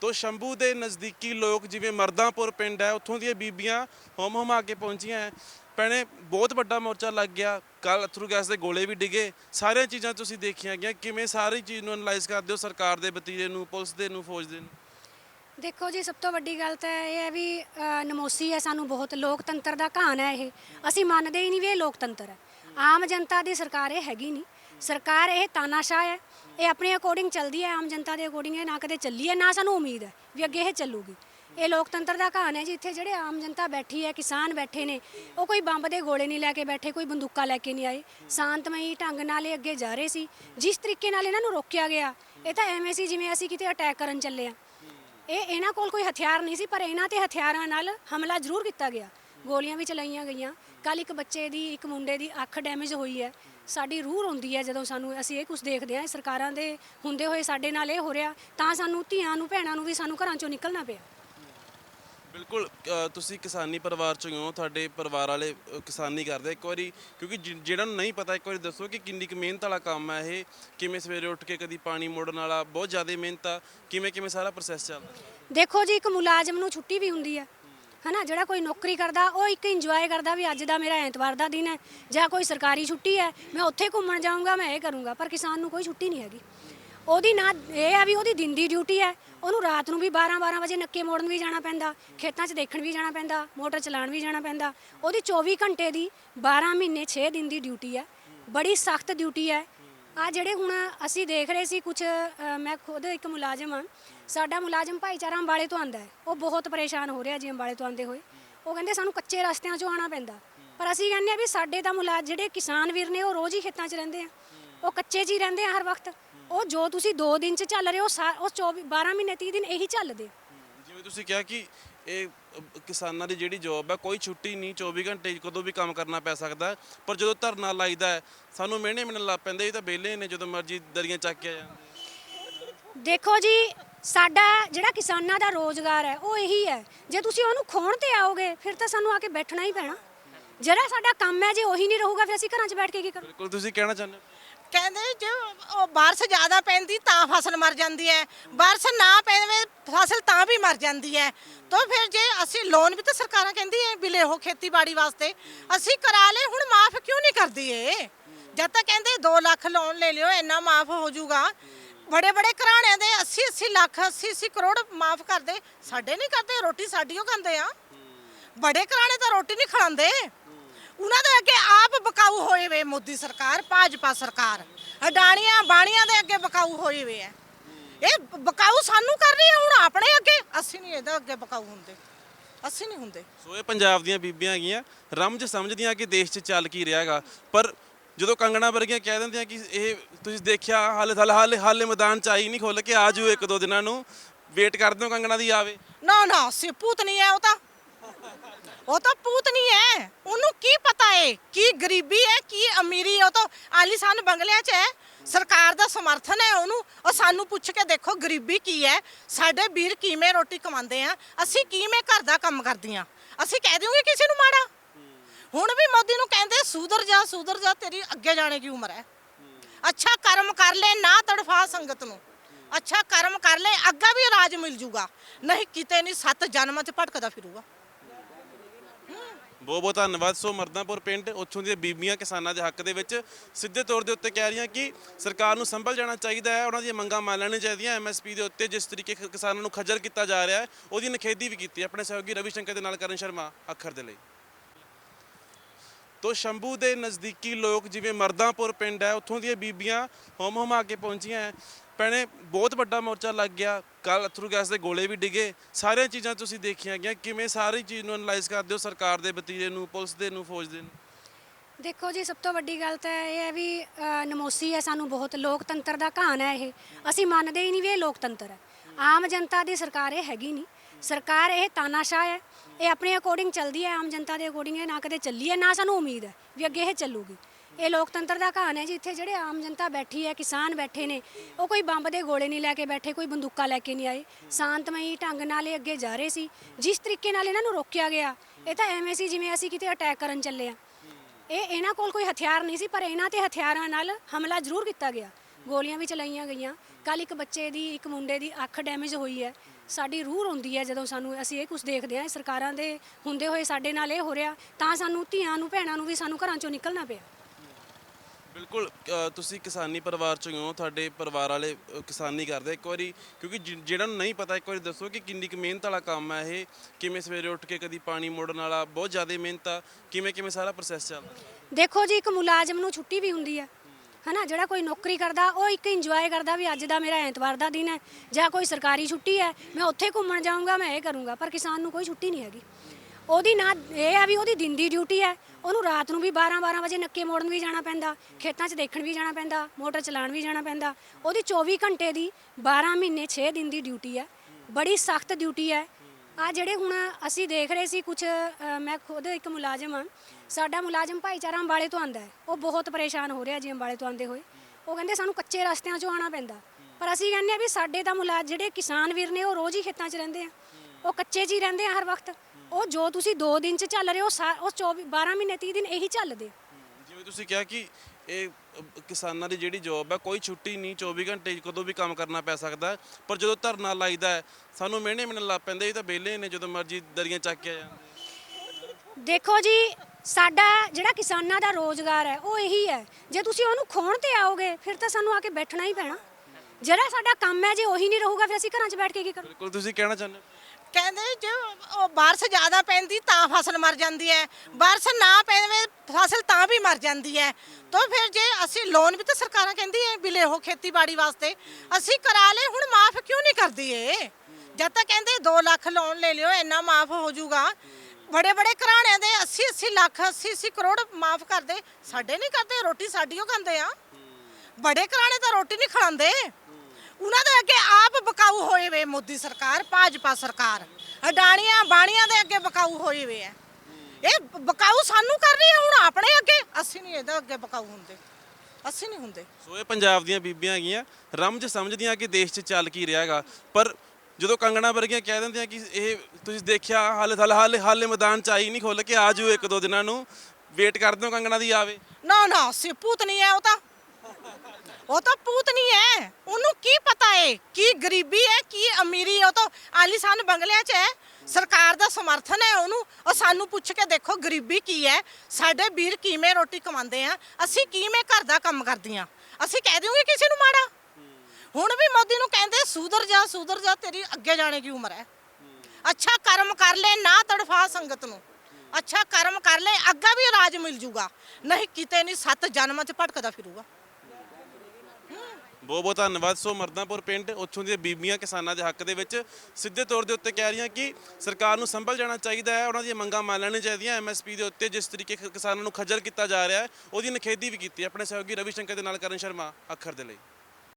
ਤੋ ਸ਼ੰਭੂ ਦੇ ਨਜ਼ਦੀਕੀ ਲੋਕ ਜਿਵੇਂ ਮਰਦਾਂਪੁਰ ਪਿੰਡ ਹੈ ਉੱਥੋਂ ਦੀਆਂ ਬੀਬੀਆਂ ਹੋਮ ਹੋਮ ਆ ਕੇ ਪਹੁੰਚੀਆਂ ਹੈ। ਭੈਣੇ ਬਹੁਤ ਵੱਡਾ ਮੋਰਚਾ ਲੱਗ ਗਿਆ। ਕੱਲ ਅਥਰੂ ਗੈਸ ਦੇ ਗੋਲੇ ਵੀ ਡਿਗੇ। ਸਾਰੀਆਂ ਚੀਜ਼ਾਂ ਤੁਸੀਂ ਦੇਖੀਆਂ ਗਿਆ ਕਿਵੇਂ ਸਾਰੀ ਚੀਜ਼ ਨੂੰ ਐਨਲਾਈਜ਼ ਕਰਦੇ ਹੋ ਸਰਕਾਰ ਦੇ ਵਤੀਰੇ ਨੂੰ ਪੁਲਿਸ ਦੇ ਨੂੰ ਫੌਜ ਦੇ ਨੂੰ? ਦੇਖੋ ਜੀ ਸਭ ਤੋਂ ਵੱਡੀ ਗੱਲ ਤਾਂ ਇਹ ਹੈ ਵੀ ਅ, ਨਮੋਸੀ ਹੈ ਸਾਨੂੰ ਬਹੁਤ। ਲੋਕਤੰਤਰ ਦਾ ਕਹਾਣ ਹੈ ਇਹ। ਅਸੀਂ ਮੰਨਦੇ ਹੀ ਨਹੀਂ ਵੀ ਇਹ ਲੋਕਤੰਤਰ ਹੈ। ਆਮ ਜਨਤਾ ਦੀ ਸਰਕਾਰ ਇਹ ਹੈਗੀ ਨਹੀਂ। ਸਰਕਾਰ ਇਹ ਤਾਨਾਸ਼ਾਹ ਹੈ। ਇਹ ਆਪਣੇ ਅਕੋਰਡਿੰਗ ਚੱਲਦੀ ਹੈ। ਆਮ ਜਨਤਾ ਦੇ ਅਕੋਰਡਿੰਗ ਇਹ ਨਾ ਕਦੇ ਚੱਲੀ ਹੈ, ਨਾ ਸਾਨੂੰ ਉਮੀਦ ਹੈ ਵੀ ਅੱਗੇ ਇਹ ਚੱਲੂਗੀ। ਇਹ ਲੋਕਤੰਤਰ ਦਾ ਕਹਾਣ ਹੈ ਜੀ। ਇੱਥੇ ਜਿਹੜੇ ਆਮ ਜਨਤਾ ਬੈਠੀ ਹੈ, ਕਿਸਾਨ ਬੈਠੇ ਨੇ, ਉਹ ਕੋਈ ਬੰਬ ਦੇ ਗੋਲੇ ਨਹੀਂ ਲੈ ਕੇ ਬੈਠੇ, ਕੋਈ ਬੰਦੂਕਾਂ ਲੈ ਕੇ ਨਹੀਂ ਆਏ। ਸ਼ਾਂਤਮਈ ਢੰਗ ਨਾਲ ਇਹ ਅੱਗੇ ਜਾ ਰਹੇ ਸੀ। ਜਿਸ ਤਰੀਕੇ ਨਾਲ ਇਹਨਾਂ ਨੂੰ ਰੋਕਿਆ ਗਿਆ, ਇਹ ਤਾਂ ਐਵੇਂ ਸੀ ਜਿਵੇਂ ਅਸੀਂ ਕਿਤੇ ਅਟੈਕ ਕਰਨ ਚੱਲੇ ਆ ਇਹ ਇਹਨਾਂ ਕੋਲ ਕੋਈ ਹਥਿਆਰ ਨਹੀਂ ਸੀ, ਪਰ ਇਹਨਾਂ ਤੇ ਹਥਿਆਰਾਂ ਨਾਲ ਹਮਲਾ ਜ਼ਰੂਰ ਕੀਤਾ ਗਿਆ। ਗੋਲੀਆਂ ਵੀ ਚਲਾਈਆਂ ਗਈਆਂ। ਕੱਲ ਇੱਕ ਬੱਚੇ ਦੀ, ਇੱਕ ਮੁੰਡੇ ਦੀ ਅੱਖ ਡੈਮੇਜ ਹੋਈ ਹੈ। ਸਾਡੀ ਰੂਹ ਰੋਂਦੀ ਹੈ ਜਦੋਂ ਸਾਨੂੰ ਅਸੀਂ ਇਹ ਕੁਝ ਦੇਖਦੇ ਹਾਂ ਸਰਕਾਰਾਂ ਦੇ ਹੁੰਦੇ ਹੋਏ ਸਾਡੇ ਨਾਲ ਇਹ ਹੋ ਰਿਹਾ ਤਾਂ ਸਾਨੂੰ ਧੀਆਂ ਨੂੰ ਭੈਣਾਂ ਨੂੰ ਵੀ ਸਾਨੂੰ ਘਰਾਂ ਚੋਂ ਨਿਕਲਣਾ ਪਿਆ। ਬਿਲਕੁਲ ਅ, ਤੁਸੀਂ ਕਿਸਾਨੀ ਪਰਿਵਾਰ ਚੋਂ ਹੋ ਤੁਹਾਡੇ ਪਰਿਵਾਰ ਵਾਲੇ ਅ, ਕਿਸਾਨੀ ਕਰਦੇ ਇੱਕ ਵਾਰੀ ਕਿਉਂਕਿ ਜਿ- ਜਿਹੜਾ ਨੂੰ ਨਹੀਂ ਪਤਾ ਇੱਕ ਵਾਰੀ ਦੱਸੋ ਕਿ ਕਿੰਨੀ ਕੁ ਮਿਹਨਤ ਵਾਲਾ ਕੰਮ ਹੈ ਇਹ ਕਿਵੇਂ ਸਵੇਰੇ ਉੱਠ ਕੇ ਕਦੀ ਪਾਣੀ ਮੋੜਨ ਵਾਲਾ ਬਹੁਤ ਜ਼ਿਆਦਾ ਮਿਹਨਤ ਆ। ਕਿਵੇਂ ਕਿਵੇਂ ਸਾਰਾ ਪ੍ਰੋਸੈਸ ਚੱਲਦਾ? ਦੇਖੋ ਜੀ ਇੱਕ ਮੁਲਾਜ਼ਮ ਨੂੰ ਛੁੱਟੀ ਵੀ ਹੁੰਦੀ ਹੈ। ਹਨਾ, ਜਿਹੜਾ ਕੋਈ ਨੌਕਰੀ ਕਰਦਾ, ਉਹ ਇੱਕ ਇੰਜੋਏ ਕਰਦਾ ਵੀ ਅੱਜ ਦਾ ਮੇਰਾ ਐਤਵਾਰ ਦਾ ਦਿਨ ਹੈ, ਜਾਂ ਕੋਈ ਸਰਕਾਰੀ ਛੁੱਟੀ ਹੈ, ਮੈਂ ਉੱਥੇ ਘੁੰਮਣ ਜਾਊਂਗਾ, ਮੈਂ ਇਹ ਕਰੂੰਗਾ, ਪਰ ਕਿਸਾਨ ਨੂੰ ਕੋਈ ਛੁੱਟੀ ਨਹੀਂ ਹੈਗੀ। ਉਹਦੀ ਨਾ, ਇਹ ਆ ਵੀ ਉਹਦੀ ਦਿਨ ਦੀ ਡਿਊਟੀ ਹੈ, ਉਹਨੂੰ ਰਾਤ ਨੂੰ ਵੀ 12 12 ਵਜੇ ਨੱਕੇ ਮੋੜਨ ਵੀ ਜਾਣਾ ਪੈਂਦਾ, ਖੇਤਾਂ 'ਚ ਦੇਖਣ ਵੀ ਜਾਣਾ ਪੈਂਦਾ, ਮੋਟਰ ਚਲਾਉਣ ਵੀ ਜਾਣਾ ਪੈਂਦਾ। ਉਹਦੀ 24 ਘੰਟੇ ਦੀ 12 ਮਹੀਨੇ 6 ਦਿਨ ਦੀ ਡਿਊਟੀ ਹੈ, ਬੜੀ ਸਖਤ ਡਿਊਟੀ ਹੈ। ਆ ਜਿਹੜੇ ਹੁਣ ਅਸੀਂ ਦੇਖ ਰਹੇ ਸੀ ਕੁਝ ਮੈਂ ਖੁਦ ਇੱਕ ਮੁਲਾਜ਼ਮ ਹਾਂ ਸਾਡਾ ਮੁਲਾਜ਼ਮ ਭਾਈਚਾਰਾ ਅੰਬਾਲੇ ਤੋਂ ਆਂਦਾ ਹੈ। ਉਹ ਬਹੁਤ ਪਰੇਸ਼ਾਨ ਹੋ ਰਿਹਾ ਜੀ ਅੰਬਾਲੇ ਤੋਂ ਆਂਦੇ ਹੋਏ। ਉਹ ਕਹਿੰਦੇ ਸਾਨੂੰ ਕੱਚੇ ਰਸਤਿਆਂ 'ਚੋਂ ਆਉਣਾ ਪੈਂਦਾ। ਪਰ ਅਸੀਂ ਕਹਿੰਦੇ ਆ ਵੀ ਸਾਡੇ ਤਾਂ ਮੁਲਾਜ਼ ਜਿਹੜੇ ਕਿਸਾਨ ਵੀਰ ਨੇ ਉਹ ਰੋਜ਼ ਹੀ ਖੇਤਾਂ 'ਚ ਰਹਿੰਦੇ ਆ। ਉਹ ਕੱਚੇ 'ਚ ਹੀ ਰਹਿੰਦੇ ਆ ਹਰ ਵਕਤ। ਉਹ ਜੋ ਤੁਸੀਂ 2 ਦਿਨ 'ਚ ਚੱਲ ਰਹੇ ਹੋ ਸਾ- ਉਹ 24 12 ਮਹੀਨੇ 30 ਦਿਨ ਇਹੀ ਚੱਲਦੇ। ਜਿਵੇਂ ਤੁਸੀਂ ਕਿਹਾ ਕਿ ਇਹ ਅ, ਕਿਸਾਨਾਂ ਦੀ ਜਿਹੜੀ ਜੌਬ ਹੈ ਕੋਈ ਛੁੱਟੀ ਨਹੀਂ 24 ਘੰਟੇ ਕਦੋਂ ਵੀ ਕੰਮ ਕਰਨਾ ਪੈ ਸਕਦਾ ਹੈ। ਪਰ ਜਦੋਂ ਧਰਨਾ ਲਾਈਦਾ ਹੈ, ਸਾਨੂੰ ਮਿਹਣੇ ਮਿਲਣ ਲੱਗ ਪੈਂਦੇ ਇਹ ਤਾਂ ਬੇਲੇ ਨੇ ਜਦੋਂ ਮਰਜ਼ੀ ਦਰੀਆਂ ਚੱਕ ਕੇ ਆ ਜਾਂਦੇ ਦੇਖੋ ਜੀ ਸਾਡਾ ਜਿਹੜਾ ਕਿਸਾਨਾਂ ਦਾ ਰੋਜ਼ਗਾਰ ਹੈ ਉਹ ਇਹੀ ਹੈ। ਜੇ ਤੁਸੀਂ ਉਹਨੂੰ ਖੋਣ ਤੇ ਆਓਗੇ ਫਿਰ ਤਾਂ ਸਾਨੂੰ ਆ ਕੇ ਬੈਠਣਾ ਹੀ ਪੈਣਾ। ਜਿਹੜਾ ਸਾਡਾ ਕੰਮ ਹੈ ਜੇ ਉਹੀ ਨਹੀਂ ਰਹੂਗਾ ਫਿਰ ਅਸੀਂ ਘਰਾਂ 'ਚ ਬੈਠ ਕੇ ਕੀ ਕਰਾਂਗੇ? ਬਿਲਕੁਲ ਤੁਸੀਂ ਕਹਿਣਾ ਚਾਹੁੰਦੇ ਹੋ? ਕਹਿੰਦੇ ਜੇ ਉਹ ਬਾਰਿਸ਼ ਜ਼ਿਆਦਾ ਪੈਂਦੀ ਤਾਂ ਫਸਲ ਮਰ ਜਾਂਦੀ ਹੈ। ਬਾਰਿਸ਼ ਨਾ ਪੈਵੇ ਫਸਲ ਤਾਂ ਵੀ ਮਰ ਜਾਂਦੀ ਹੈ। ਤਾਂ ਫਿਰ ਜੇ ਅਸੀਂ ਲੋਨ ਵੀ ਤਾਂ ਸਰਕਾਰਾਂ ਕਹਿੰਦੀ ਹੈ ਵੀ ਲਿਓ ਖੇਤੀਬਾੜੀ ਵਾਸਤੇ। ਅਸੀਂ ਕਰਾ ਲਏ ਹੁਣ ਮਾਫ ਕਿਉਂ ਨਹੀਂ ਕਰਦੀ ਇਹ ਜਦ ਤੱਕ ਕਹਿੰਦੇ 2 ਲੱਖ ਲੋਨ ਲੈ ਲਿਓ ਇੰਨਾ ਮਾਫ ਹੋ ਜਾਊਗਾ। ਬੜੇ ਬੜੇ ਘਰਾਣਿਆਂ ਦੇ 80 80 ਲੱਖ 80 80 ਕਰੋੜ ਮਾਫ ਕਰਦੇ। ਸਾਡੇ ਨਹੀਂ ਕਰਦੇ, ਰੋਟੀ ਸਾਡੀਓ ਖਾਂਦੇ ਆ। ਬੜੇ ਘਰਾਣੇ ਤਾਂ ਰੋਟੀ ਨਹੀਂ ਖਾਂਦੇ। ਉਹਨਾਂ ਦੇ ਅੱਗੇ ਆਪ ਬਕਾਊ ਹੋਏ ਵੇ ਮੋਦੀ ਸਰਕਾਰ, ਭਾਜਪਾ ਸਰਕਾਰ। ਅਡਾਣੀਆਂ, ਬਾਣੀਆਂ ਦੇ ਅੱਗੇ ਬਕਾਊ ਹੋਏ ਵੇ ਆ ਇਹ ਬਕਾਊ ਸਾਨੂੰ ਕਰ ਹੈ ਹੁਣ ਆਪਣੇ ਅੱਗੇ। ਅਸੀਂ ਨਹੀਂ ਇਹਦਾ ਅੱਗੇ ਬਕਾਊ ਹੁੰਦੇ। ਅਸੀਂ ਨਹੀਂ ਹੁੰਦੇ। ਸੋ ਇਹ ਪੰਜਾਬ ਦੀਆਂ ਬੀਬੀਆਂ ਹੈਗੀਆਂ। ਰਮਜ ਸਮਝਦੀਆਂ ਕਿ ਦੇਸ਼ 'ਚ ਚੱਲ ਕੀ ਰਿਹਾਗਾ ਪਰ ਜਦੋਂ ਕੰਗਣਾ ਵਰਗੀਆਂ ਕਹਿ ਦਿੰਦੀਆਂ ਕਿ ਇਹ ਤੁਸੀਂ ਦੇਖਿਆ, ਹਾਲੇ ਹਾਲੇ ਹਾਲੇ ਹਾਲੇ ਮੈਦਾਨ 'ਚ ਆਈ ਨਹੀਂ ਖੁੱਲ ਕੇ, ਆ ਜੂ ਇੱਕ ਦੋ ਦਿਨਾਂ ਨੂੰ। ਵੇਟ ਕਰਦੇ ਹੋ ਕੰਗਣਾ ਦੀ ਆਵੇ। ਨਾ ਨਾ ਸੀ ਪੂਤ ਨਹੀਂ ਹੈ ਉਹ ਤਾਂ। ਉਹ ਤਾਂ ਪੂਤ ਨਹੀਂ ਹੈ। ਉਹਨੂੰ ਕੀ ਪਤਾ ਹੈ ਕੀ ਗਰੀਬੀ ਹੈ, ਕੀ ਅਮੀਰੀ ਹੈ? ਉਹ ਤਾਂ ਆਲੀਸ਼ਾਨ ਬੰਗਲਿਆਂ 'ਚ ਹੈ। ਸਰਕਾਰ ਦਾ ਸਮਰਥਨ ਹੈ ਉਹਨੂੰ। ਉਹ ਸਾਨੂੰ ਪੁੱਛ ਕੇ ਦੇਖੋ ਗਰੀਬੀ ਕੀ ਹੈ। ਸਾਡੇ ਵੀਰ ਕਿਵੇਂ ਰੋਟੀ ਕਮਾਉਂਦੇ ਆ? ਅਸੀਂ ਕਿਵੇਂ ਘਰ ਦਾ ਕੰਮ ਕਰਦੀਆਂ? ਅਸੀਂ ਕਹਿ ਦਿਓਗੇ ਕਿਸੇ ਨੂੰ ਮਾੜਾ? ਹੁਣ ਵੀ ਮੋਦੀ ਨੂੰ ਕਹਿੰਦੇ ਸੁਧਰ ਜਾ ਸੁਧਰ ਜਾ, ਤੇਰੀ ਅੱਗੇ ਜਾਣੇ ਦੀ ਉਮਰ ਹੈ। ਅੱਛਾ ਕਰਮ ਕਰ ਲੈ, ਨਾ ਤੜਫਾ ਸੰਗਤ ਨੂੰ। ਅੱਛਾ ਕਰਮ ਕਰ ਲੈ, ਅੱਗਾ ਵੀ ਰਾਜ ਮਿਲ ਜੂਗਾ। ਨਹੀਂ ਕਿਤੇ ਨਹੀਂ ਸੱਤ ਜਨਮਾਂ 'ਚ ਭਟਕਦਾ ਫਿਰੂਗਾ। ਬਹੁਤ ਬਹੁਤ ਧੰਨਵਾਦ। ਸੋ ਮਰਦਾਂਪੁਰ ਪਿੰਡ, ਉੱਥੋਂ ਦੀਆਂ ਬੀਬੀਆਂ ਕਿਸਾਨਾਂ ਦੇ ਹੱਕ ਦੇ ਵਿੱਚ ਸਿੱਧੇ ਤੌਰ ਦੇ ਉੱਤੇ ਕਹਿ ਰਹੀਆਂ ਕਿ ਸਰਕਾਰ ਨੂੰ ਸੰਭਲ ਜਾਣਾ ਚਾਹੀਦਾ ਹੈ। ਉਹਨਾਂ ਦੀਆਂ ਮੰਗਾਂ ਮੰਨ ਲੈਣੀਆਂ ਚਾਹੀਦੀਆਂ ਐਮਐਸਪੀ ਦੇ ਉੱਤੇ, ਜਿਸ ਤਰੀਕੇ ਕਿਸਾਨਾਂ ਨੂੰ ਖੱਜਲ ਕੀਤਾ ਜਾ ਰਿਹਾ ਹੈ, ਉਹਦੀ ਨਿਖੇਧੀ ਵੀ ਕੀਤੀ ਆਪਣੇ ਸਹਿਯੋਗੀ ਰਵੀ ਸ਼ੰਕਰ ਦੇ ਨਾਲ ਕਰਨ ਸ਼ਰਮਾ, ਅੱਖਰ ਦੇ ਲਈ। ਤੋ ਸ਼ੰਭੂ ਦੇ ਨਜ਼ਦੀਕੀ ਲੋਕ ਜਿਵੇਂ ਮਰਦਾਂਪੁਰ ਪਿੰਡ ਹੈ ਉੱਥੋਂ ਦੀਆਂ ਬੀਬੀਆਂ ਹੋਮ ਹੋਮ ਆ ਕੇ ਪਹੁੰਚੀਆਂ ਹੈ। ਭੈਣੇ ਬਹੁਤ ਵੱਡਾ ਮੋਰਚਾ ਲੱਗ ਗਿਆ। ਕੱਲ ਅਥਰੂ ਗੈਸ ਦੇ ਗੋਲੇ ਵੀ ਡਿਗੇ। ਸਾਰੀਆਂ ਚੀਜ਼ਾਂ ਤੁਸੀਂ ਦੇਖੀਆਂ ਗਿਆ ਕਿਵੇਂ ਸਾਰੀ ਚੀਜ਼ ਨੂੰ ਐਨਲਾਈਜ਼ ਕਰਦੇ ਹੋ ਸਰਕਾਰ ਦੇ ਵਤੀਰੇ ਨੂੰ ਪੁਲਿਸ ਦੇ ਨੂੰ ਫੌਜ ਦੇ ਨੂੰ? ਦੇਖੋ ਜੀ ਸਭ ਤੋਂ ਵੱਡੀ ਗੱਲ ਤਾਂ ਇਹ ਹੈ ਵੀ ਅ, ਨਮੋਸੀ ਹੈ ਸਾਨੂੰ ਬਹੁਤ। ਲੋਕਤੰਤਰ ਦਾ ਕਹਾਣ ਹੈ ਇਹ। ਅਸੀਂ ਮੰਨਦੇ ਹੀ ਨਹੀਂ ਵੀ ਇਹ ਲੋਕਤੰਤਰ ਹੈ। ਆਮ ਜਨਤਾ ਦੀ ਸਰਕਾਰ ਇਹ ਹੈਗੀ ਨਹੀਂ। ਸਰਕਾਰ ਇਹ ਤਾਨਾਸ਼ਾਹ ਹੈ। ਇਹ ਆਪਣੇ ਅਕੋਰਡਿੰਗ ਚੱਲਦੀ ਹੈ, ਆਮ ਜਨਤਾ ਦੇ ਅਕੋਰਡਿੰਗ ਇਹ ਨਾ ਕਦੇ ਚੱਲੀ ਹੈ, ਨਾ ਸਾਨੂੰ ਉਮੀਦ ਹੈ ਵੀ ਅੱਗੇ ਇਹ ਚੱਲੂਗੀ। ਇਹ ਲੋਕਤੰਤਰ ਦਾ ਕਹਾਣ ਹੈ ਜੀ। ਇੱਥੇ ਜਿਹੜੇ ਆਮ ਜਨਤਾ ਬੈਠੀ ਹੈ, ਕਿਸਾਨ ਬੈਠੇ ਨੇ, ਉਹ ਕੋਈ ਬੰਬ ਦੇ ਗੋਲੇ ਨਹੀਂ ਲੈ ਕੇ ਬੈਠੇ, ਕੋਈ ਬੰਦੂਕਾਂ ਲੈ ਕੇ ਨਹੀਂ ਆਏ। ਸ਼ਾਂਤਮਈ ਢੰਗ ਨਾਲ ਇਹ ਅੱਗੇ ਜਾ ਰਹੇ ਸੀ। ਜਿਸ ਤਰੀਕੇ ਨਾਲ ਇਹਨਾਂ ਨੂੰ ਰੋਕਿਆ ਗਿਆ, ਇਹ ਤਾਂ ਐਵੇਂ ਸੀ ਜਿਵੇਂ ਅਸੀਂ ਕਿਤੇ ਅਟੈਕ ਕਰਨ ਚੱਲੇ ਆ ਇਹ ਇਹਨਾਂ ਕੋਲ ਕੋਈ ਹਥਿਆਰ ਨਹੀਂ ਸੀ, ਪਰ ਇਹਨਾਂ ਤੇ ਹਥਿਆਰਾਂ ਨਾਲ ਹਮਲਾ ਜ਼ਰੂਰ ਕੀਤਾ ਗਿਆ। ਗੋਲੀਆਂ ਵੀ ਚਲਾਈਆਂ ਗਈਆਂ। ਕੱਲ ਇੱਕ ਬੱਚੇ ਦੀ ਇੱਕ ਮੁੰਡੇ ਦੀ ਅੱਖ ਡੈਮੇਜ ਹੋਈ ਹੈ। ਸਾਡੀ ਰੂਹ ਰੋਂਦੀ ਹੈ ਜਦੋਂ ਸਾਨੂੰ ਅਸੀਂ ਇਹ ਕੁਝ ਦੇਖਦੇ ਹਾਂ। ਸਰਕਾਰਾਂ ਦੇ ਹੁੰਦੇ ਹੋਏ ਸਾਡੇ ਨਾਲ ਇਹ ਹੋ ਰਿਹਾ। ਤਾਂ ਸਾਨੂੰ ਧੀਆਂ ਨੂੰ ਭੈਣਾਂ ਨੂੰ ਵੀ ਸਾਨੂੰ ਘਰਾਂ ਚੋਂ ਨਿਕਲਣਾ ਪਿਆ। ਬਿਲਕੁਲ ਅ, ਤੁਸੀਂ ਕਿਸਾਨੀ ਪਰਿਵਾਰ ਚੋਂ ਹੀ ਹੋ। ਤੁਹਾਡੇ ਪਰਿਵਾਰ ਵਾਲੇ ਅ, ਕਿਸਾਨੀ ਕਰਦੇ। ਇੱਕ ਵਾਰੀ ਕਿਉਂਕਿ ਜਿ- ਜਿਹੜਾ ਨੂੰ ਨਹੀਂ ਪਤਾ ਇੱਕ ਵਾਰੀ ਦੱਸੋ ਕਿ ਕਿੰਨੀ ਕੁ ਮਿਹਨਤ ਵਾਲਾ ਕੰਮ ਹੈ ਇਹ। ਕਿਵੇਂ ਸਵੇਰੇ ਉੱਠ ਕੇ ਕਦੀ ਪਾਣੀ ਮੋੜਨ ਵਾਲਾ ਬਹੁਤ ਜ਼ਿਆਦਾ ਮਿਹਨਤ ਆ। ਕਿਵੇਂ ਕਿਵੇਂ ਸਾਰਾ ਪ੍ਰੋਸੈਸ ਚੱਲਦਾ? ਦੇਖੋ ਜੀ ਇੱਕ ਮੁਲਾਜ਼ਮ ਨੂੰ ਛੁੱਟੀ ਵੀ ਹੁੰਦੀ ਹੈ। ਹਨਾ, ਜਿਹੜਾ ਕੋਈ ਨੌਕਰੀ ਕਰਦਾ, ਉਹ ਇੱਕ ਇੰਜੋਏ ਕਰਦਾ ਵੀ ਅੱਜ ਦਾ ਮੇਰਾ ਐਤਵਾਰ ਦਾ ਦਿਨ ਹੈ, ਜਾਂ ਕੋਈ ਸਰਕਾਰੀ ਛੁੱਟੀ ਹੈ, ਮੈਂ ਉੱਥੇ ਘੁੰਮਣ ਜਾਊਂਗਾ, ਮੈਂ ਇਹ ਕਰੂੰਗਾ, ਪਰ ਕਿਸਾਨ ਨੂੰ ਕੋਈ ਛੁੱਟੀ ਨਹੀਂ ਹੈਗੀ। ਉਹਦੀ ਨਾ, ਇਹ ਆ ਵੀ ਉਹਦੀ ਦਿਨ ਦੀ ਡਿਊਟੀ ਹੈ, ਉਹਨੂੰ ਰਾਤ ਨੂੰ ਵੀ 12 12 ਵਜੇ ਨੱਕੇ ਮੋੜਨ ਵੀ ਜਾਣਾ ਪੈਂਦਾ, ਖੇਤਾਂ 'ਚ ਦੇਖਣ ਵੀ ਜਾਣਾ ਪੈਂਦਾ, ਮੋਟਰ ਚਲਾਉਣ ਵੀ ਜਾਣਾ ਪੈਂਦਾ। ਉਹਦੀ 24 ਘੰਟੇ ਦੀ 12 ਮਹੀਨੇ 6 ਦਿਨ ਦੀ ਡਿਊਟੀ ਹੈ, ਬੜੀ ਸਖਤ ਡਿਊਟੀ ਹੈ। ਆ ਜਿਹੜੇ ਹੁਣ ਅਸੀਂ ਦੇਖ ਰਹੇ ਸੀ ਕੁਝ ਮੈਂ ਖੁਦ ਇੱਕ ਮੁਲਾਜ਼ਮ ਹਾਂ ਸਾਡਾ ਮੁਲਾਜ਼ਮ ਭਾਈਚਾਰਾ ਅੰਬਾਲੇ ਤੋਂ ਆਂਦਾ ਹੈ। ਉਹ ਬਹੁਤ ਪਰੇਸ਼ਾਨ ਹੋ ਰਿਹਾ ਜੀ ਅੰਬਾਲੇ ਤੋਂ ਆਂਦੇ ਹੋਏ। ਉਹ ਕਹਿੰਦੇ ਸਾਨੂੰ ਕੱਚੇ ਰਸਤਿਆਂ 'ਚੋਂ ਆਉਣਾ ਪੈਂਦਾ। ਪਰ ਅਸੀਂ ਕਹਿੰਦੇ ਆ ਵੀ ਸਾਡੇ ਤਾਂ ਮੁਲਾ ਜਿਹੜੇ ਕਿਸਾਨ ਵੀਰ ਨੇ ਉਹ ਰੋਜ਼ ਹੀ ਖੇਤਾਂ 'ਚ ਰਹਿੰਦੇ ਆ। ਉਹ ਕੱਚੇ 'ਚ ਹੀ ਰਹਿੰਦੇ ਆ ਹਰ ਵਕਤ। ਉਹ ਜੋ ਤੁਸੀਂ 2 ਦਿਨ 'ਚ ਚੱਲ ਰਹੇ ਹੋ ਸਾ- ਉਹ 24 12 ਮਹੀਨੇ 30 ਦਿਨ ਇਹੀ ਚੱਲਦੇ ਜਿਵੇਂ ਤੁਸੀਂ ਕਿਹਾ ਕਿ ਇਹ ਕਿਸਾਨਾਂ ਦੀ ਜਿਹੜੀ ਜੌਬ ਹੈ ਕੋਈ ਛੁੱਟੀ ਨਹੀਂ 24 ਘੰਟੇ ਕਦੋਂ ਵੀ ਕੰਮ ਕਰਨਾ ਪੈ ਸਕਦਾ। ਹੈ। ਪਰ ਜਦੋਂ ਧਰਨਾ ਲਾਈਦਾ ਹੈ ਸਾਨੂੰ ਮਿਹਣੇ ਮਿਲਣ ਲੱਗ ਪੈਂਦੇ ਇਹ ਤਾਂ ਵਿਹਲੇ ਨੇ ਜਦੋਂ ਮਰਜ਼ੀ ਦਰੀਆਂ ਚੱਕ ਕੇ ਆ ਜਾਂਦੇ ਦੇਖੋ ਜੀ ਸਾਡਾ ਜਿਹੜਾ ਕਿਸਾਨਾਂ ਦਾ ਰੋਜ਼ਗਾਰ ਹੈ ਉਹ ਇਹੀ ਹੈ। ਜੇ ਤੁਸੀਂ ਉਹਨੂੰ ਖੋਣ ਤੇ ਆਓਗੇ ਫਿਰ ਤਾਂ ਸਾਨੂੰ ਆ ਕੇ ਬੈਠਣਾ ਹੀ ਪੈਣਾ। ਜਿਹੜਾ ਸਾਡਾ ਕੰਮ ਹੈ ਜੇ ਉਹੀ ਨਹੀਂ ਰਹੂਗਾ ਫਿਰ ਅਸੀਂ ਘਰਾਂ 'ਚ ਬੈਠ ਕੇ ਕੀ ਕਰਾਂਗੇ? ਬਿਲਕੁਲ ਤੁਸੀਂ ਕਹਿਣਾ ਚਾਹੁੰਦੇ ਹੋ? ਕਹਿੰਦੇ ਜੇ ਉਹ ਬਾਰਿਸ਼ ਜ਼ਿਆਦਾ ਪੈਂਦੀ ਤਾਂ ਫਸਲ ਮਰ ਜਾਂਦੀ ਹੈ। ਬਾਰਿਸ਼ ਨਾ ਪੈਵੇ ਫਸਲ ਤਾਂ ਵੀ ਮਰ ਜਾਂਦੀ ਹੈ। ਤਾਂ ਫਿਰ ਜੇ ਅਸੀਂ ਲੋਨ ਵੀ ਤਾਂ ਸਰਕਾਰਾਂ ਕਹਿੰਦੀ ਹੈ ਵੀ ਲਿਓ ਖੇਤੀਬਾੜੀ ਵਾਸਤੇ। ਅਸੀਂ ਕਰਾ ਲਏ ਹੁਣ ਮਾਫ ਕਿਉਂ ਨਹੀਂ ਕਰਦੀ ਇਹ? ਜਦ ਤੱਕ ਕਹਿੰਦੇ 2 ਲੱਖ ਲੋਨ ਲੈ ਲਿਓ ਇੰਨਾ ਮਾਫ ਹੋ ਜਾਊਗਾ। ਬੜੇ ਬੜੇ ਘਰਾਣਿਆਂ ਦੇ 80 80 ਲੱਖ 80 80 ਕਰੋੜ ਮਾਫ ਕਰਦੇ। ਸਾਡੇ ਨਹੀਂ ਕਰਦੇ, ਰੋਟੀ ਸਾਡੀਓ ਖਾਂਦੇ ਆ। ਬੜੇ ਘਰਾਣੇ ਤਾਂ ਰੋਟੀ ਨਹੀਂ ਖਾਂਦੇ। ਉਹਨਾਂ ਦੇ ਅੱਗੇ ਆਪ ਬਕਾਊ ਹੋਏ ਵੇ ਮੋਦੀ ਸਰਕਾਰ, ਭਾਜਪਾ ਸਰਕਾਰ। ਅਡਾਣੀਆਂ, ਬਾਣੀਆਂ ਦੇ ਅੱਗੇ ਬਕਾਊ ਹੋਏ ਵੇ ਆ। ਇਹ ਬਕਾਊ ਸਾਨੂੰ ਕਰ ਰਹੀ ਹੈ ਹੁਣ ਆਪਣੇ ਅੱਗੇ। ਅਸੀਂ ਨਹੀਂ ਇਹਦਾ ਅੱਗੇ ਬਕਾਊ ਹੁੰਦੇ। ਅਸੀਂ ਨਹੀਂ ਹੁੰਦੇ। ਸੋ ਇਹ ਪੰਜਾਬ ਦੀਆਂ ਬੀਬੀਆਂ ਹੈਗੀਆਂ। ਰਮਜ ਸਮਝਦੀਆਂ ਕਿ ਦੇਸ਼ 'ਚ ਚੱਲ ਕੀ ਰਿਹਾ ਹੈਗਾ। ਪਰ ਜਦੋਂ ਕੰਗਣਾ ਵਰਗੀਆਂ ਕਹਿ ਦਿੰਦੀਆਂ ਕਿ ਇਹ ਤੁਸੀਂ ਦੇਖਿਆ, ਹਾਲੇ ਹਾਲੇ ਹਾਲੇ ਹਾਲੇ ਮੈਦਾਨ 'ਚ ਆਈ ਨਹੀਂ ਖੁੱਲ ਕੇ, ਆ ਜਾਓ ਇੱਕ ਦੋ ਦਿਨਾਂ ਨੂੰ। ਵੇਟ ਕਰਦੇ ਹੋ ਕੰਗਣਾ ਦੀ ਆਵੇ। ਨਾ ਨਾ ਸੀ ਪੂਤ ਨਹੀਂ ਹੈ ਉਹ ਤਾਂ। ਉਹ ਤਾਂ ਪੂਤ ਨਹੀਂ ਹੈ। ਉਹਨੂੰ ਕੀ ਪਤਾ ਹੈ ਕੀ ਗਰੀਬੀ ਹੈ, ਕੀ ਅਮੀਰੀ ਹੈ? ਉਹ ਤਾਂ ਆਲੀਸ਼ਾਨ ਬੰਗਲਿਆਂ 'ਚ ਹੈ। ਸਰਕਾਰ ਦਾ ਸਮਰਥਨ ਹੈ ਉਹਨੂੰ। ਉਹ ਸਾਨੂੰ ਪੁੱਛ ਕੇ ਦੇਖੋ ਗਰੀਬੀ ਕੀ ਹੈ। ਸਾਡੇ ਵੀਰ ਕਿਵੇਂ ਰੋਟੀ ਕਮਾਉਂਦੇ ਆ? ਅਸੀਂ ਕਿਵੇਂ ਘਰ ਦਾ ਕੰਮ ਕਰਦੀਆਂ? ਅਸੀਂ ਕਹਿ ਦਿਓਗੇ ਕਿਸੇ ਨੂੰ ਮਾੜਾ? ਹੁਣ ਵੀ ਸੁਧਰ ਜਾ ਸੁਧਰ ਜਾ, ਤੇਰੀ ਅੱਗੇ ਜਾਣੇ ਦੀ ਉਮਰ ਹੈ। ਅੱਛਾ ਕਰਮ ਕਰ ਲੈ, ਨਾ ਤੜਫਾ ਸੰਗਤ ਨੂੰ। ਅੱਛਾ ਕਰਮ ਕਰ ਲੈ, ਅੱਗਾ ਵੀ ਰਾਜ ਮਿਲ ਜੂਗਾ। ਨਹੀਂ ਕਿਤੇ ਨਹੀਂ ਸੱਤ ਜਨਮਾਂ 'ਚ ਭਟਕਦਾ ਫਿਰੂਗਾ। ਬਹੁਤ ਬਹੁਤ ਧੰਨਵਾਦ ਸੋ ਮਰਦਾਂਪੁਰ ਪਿੰਡ, ਉੱਥੋਂ ਦੀਆਂ ਬੀਬੀਆਂ ਕਿਸਾਨਾਂ ਦੇ ਹੱਕ ਦੇ ਵਿੱਚ ਸਿੱਧੇ ਤੌਰ ਦੇ ਉੱਤੇ ਕਹਿ ਰਹੀਆਂ ਕਿ ਸਰਕਾਰ ਨੂੰ ਸੰਭਲ ਜਾਣਾ ਚਾਹੀਦਾ ਹੈ, ਉਹਨਾਂ ਦੀਆਂ ਮੰਗਾਂ ਮੰਨ ਲੈਣੀਆਂ ਚਾਹੀਦੀਆਂ ਐਮਐਸਪੀ ਦੇ ਉੱਤੇ, ਜਿਸ ਤਰੀਕੇ ਕਿਸਾਨਾਂ ਨੂੰ ਖੱਜਲ ਕੀਤਾ ਜਾ ਰਿਹਾ ਹੈ, ਉਹਦੀ ਨਿਖੇਧੀ ਵੀ ਕੀਤੀ ਆਪਣੇ ਸਹਿਯੋਗੀ ਰਵੀ ਸ਼ੰਕਰ ਦੇ ਨਾਲ ਕਰਨ ਸ਼ਰਮਾ, ਅੱਖਰ ਦੇ ਲਈ।